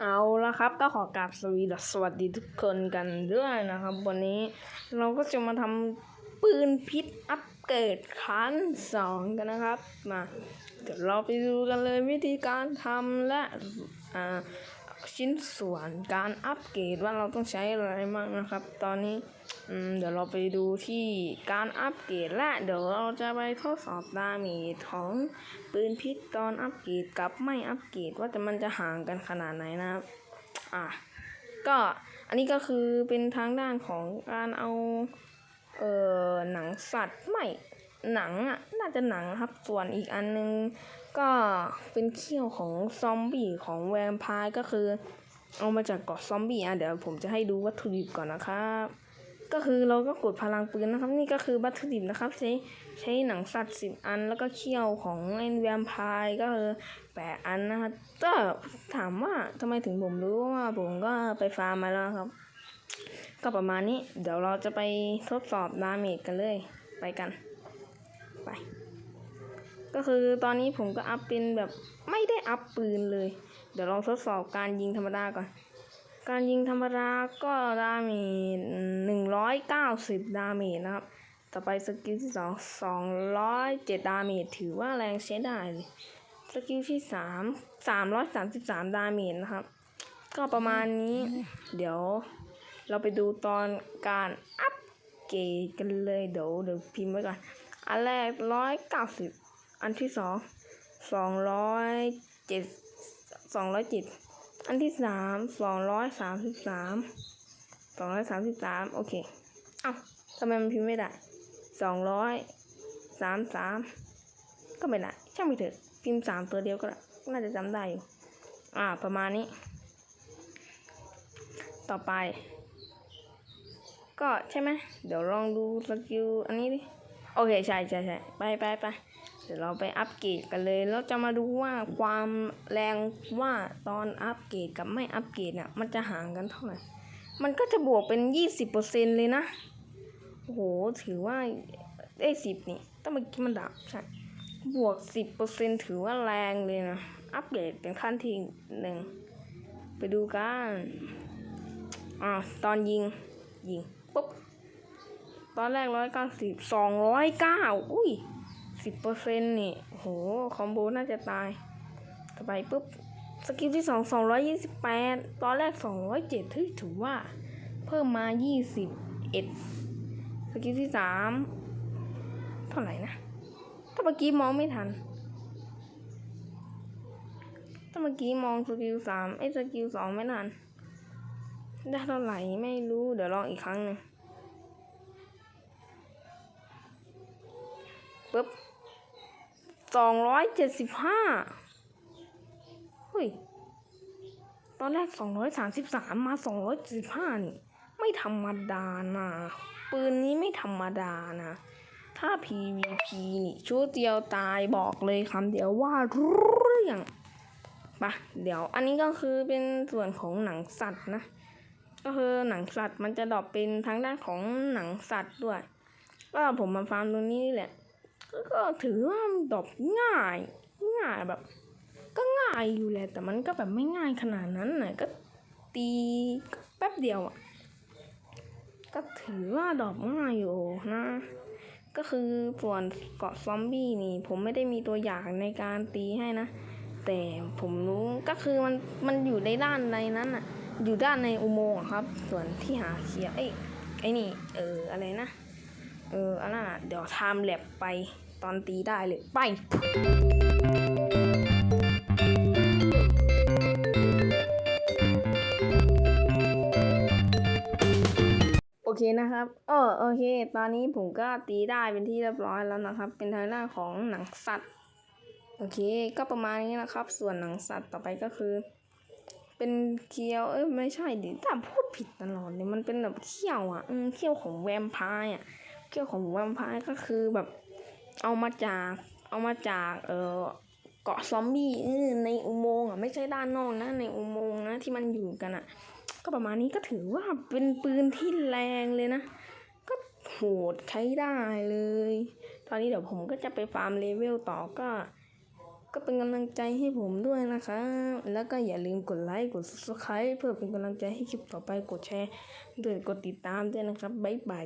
เอาละครับก็ขอกราบสวีดัสสวัสดีทุกคนกันด้วยนะครับ วันนี้เราก็จะมาทำปืนพิษอัปเกรดขั้นสองกันนะครับ มาเดี๋ยวเราไปดูกันเลยวิธีการทำและอ่า ชิ้นส่วนการอัปเกรดว่าเราต้องใช้อะไรบ้างนะครับ ตอนนี้เดี๋ยวเราไปดูที่การอัปเกรดและเดี๋ยวเราจะไปทดสอบดาเมจของปืนพิษตอนอัปเกรดกับไม่อัปเกรดว่าจะมันจะห่างกันขนาดไหนนะครับอะก็อันนี้ก็คือเป็นทางด้านของการเอาเอ่อหนังสัตว์ไม่ หนังอะน่าจะหนังครับ ส่วนอีกอันนึง ก็เป็นเขี้ยวของซอมบี้ของแวมไพร์ก็คือ เอามาจากเกาะซอมบี้อะเดี๋ยวผมจะให้ดูวัตถุดิบก่อนนะครับก็คือเราก็กดพลังปืนนะครับ นี่ก็คือวัตถุดิบนะครับ ใช้ใช้หนังสัตว์สิบอันแล้วก็เขี้ยวของไอ้แวมไพร์ก็คือแปดอันนะครับก็ถามว่าทำไมถึงผมรู้ว่าผมก็ไปฟาร์มมาแล้วครับ ก็ประมาณนี้ เดี๋ยวเราจะไปทดสอบดาเมจกันเลย ไปกัน ไป ก็คือตอนนี้ผมก็อัพเป็นแบบไม่ได้อัพปืนเลย เดี๋ยวลองทดสอบการยิงธรรมดาก่อน การยิงธรรมดาก็ดาเมจหนึ่งร้อยเก้าสิบดาเมจนะครับ ต่อไปสกิลที่สองสองร้อยเจ็ดดาเมจถือว่าแรงใช้ได้เลยสกิลที่สามสามร้อยสามสิบสามดาเมจนะครับ ก็ประมาณนี้ เดี๋ยวเราไปดูตอนการอัปเกรดกันเลยเดี๋ยวเดี๋ยวพิมพ์ไว้ก่อน อันแรกร้อยเก้าสิบอันที่สองสองร้อยเจ็ดสองร้อยเจ็ดอันที่สามสองร้อยสามสิบสามสองร้อยสามสิบสามโอเค เอ้าทำไมมันพิมพ์ไม่ได้สองร้อยสามสามก็ไม่ได้ช่างไม่เถอะ พิมพ์สามตัวเดียวก็น่าจะจำได้อยู่ อ่า ประมาณนี้ ต่อไป ก็ใช่ไหม เดี๋ยวลองดูสกิลอันนี้ดิ โอเคใช่ใช่ใช่ไปไปไปเดี๋ยวเราไปอัปเกรดกันเลยแล้วจะมาดูว่าความแรงว่าตอนอัปเกรดกับไม่อัปเกรดเนี่ยมันจะห่างกันเท่าไหร่มันก็จะบวกเป็นยี่สิบเปอร์เซ็นเลยนะโอ้โหถือว่าได้สิบนี่ต้องมื่อกี้มันดับใช่บวกสิบเปอร์เซ็นถือว่าแรงเลยนะ อัปเกรดเป็นขั้นที่หนึ่งไปดูกันอ่าตอนยิงยิงปุ๊บ ตอนแรกร้อยเก้าสิบสองร้อยเก้าอุ้ยสิบเปอร์เซ็นต์นี่โหคอมโบน่าจะตายต่อไปปุ๊บสกิลที่สองสองร้อยยี่สิบแปดตอนแรกสองร้อยเจ็ดเฮ้ยถือว่า เพิ่มมายี่สิบเอ็ดสกิลที่สามเท่าไหร่นะ ถ้าเมื่อกี้มองไม่ทัน ถ้าเมื่อกี้มองสกิลสามไอ้สกิลสองไม่ทัน ได้เท่าไหร่ไม่รู้เดี๋ยวลองอีกครั้งหนึ่ง ปึ๊บสองร้อยเจ็ดสิบห้าเฮ้ย ตอนแรกสองร้อยสามสิบสามมาสองร้อยสิบห้านี่ ไม่ธรรมดานะ ปืนนี้ไม่ธรรมดานะ ถ้า PVP นี่ชุดเดียวตายบอกเลยคำเดียวว่าเรื่องปะเดี๋ยวอันนี้ก็คือเป็นส่วนของหนังสัตว์นะ ก็คือหนังสัตว์มันจะดรอปเป็นทางด้านของหนังสัตว์ด้วย ก็ผมมาฟาร์มตรงนี้แหละ ก็ก็ถือว่ามันดรอปง่าย ง่ายแบบ ก็ง่ายอยู่แหละแต่มันก็แบบไม่ง่ายขนาดนั้นนะก็ตีแป๊บเดียวอะก็ถือว่าดอปง่ายอยู่นะ ก็คือส่วนเกาะซอมบี้นี่ ผมไม่ได้มีตัวอย่างในการตีให้นะ แต่ผมรู้ก็คือมันมันอยู่ในด้านในนั้นอะ อยู่ด้านในอุโมงค์ครับ ส่วนที่หาเขียเอ้ไอ้นี่ เอออะไรนะ เอออันนั้นอะเดี๋ยวไทม์แลบไปตอนตีได้เลย ไปโอเคนะครับ เออโอเค ตอนนี้ผมก็ตีได้เป็นที่เรียบร้อยแล้วนะครับ เป็นทางด้านของหนังสัตว์ โอเค ก็ประมาณนี้นะครับ ส่วนหนังสัตว์ต่อไปก็คือ เป็นเคียว เอ้ยไม่ใช่ดิแต่พูดผิดตลอดเลยมันเป็นแบบเขี้ยวอะเขี้ยวของแวมไพร์อะ เขี้ยวของแวมไพร์ก็คือแบบเอามาจากเอามาจากเออเกาะซอมบี้ในอุโมงค์อะไม่ใช่ด้านนอกนะในอุโมงค์นะที่มันอยู่กันอะ ก็ประมาณนี้ก็ถือว่าเป็นปืนที่แรงเลยนะ ก็โหดใช้ได้เลย ตอนนี้เดี๋ยวผมก็จะไปฟาร์มเลเวลต่อก็ ก็เป็นกำลังใจให้ผมด้วยนะครับแล้วก็อย่าลืมกดไลค์กด subscribe เพื่อเป็นกำลังใจให้คลิปต่อไปกดแชร์ด้วยกดติดตามด้วยนะครับบ๊ายบาย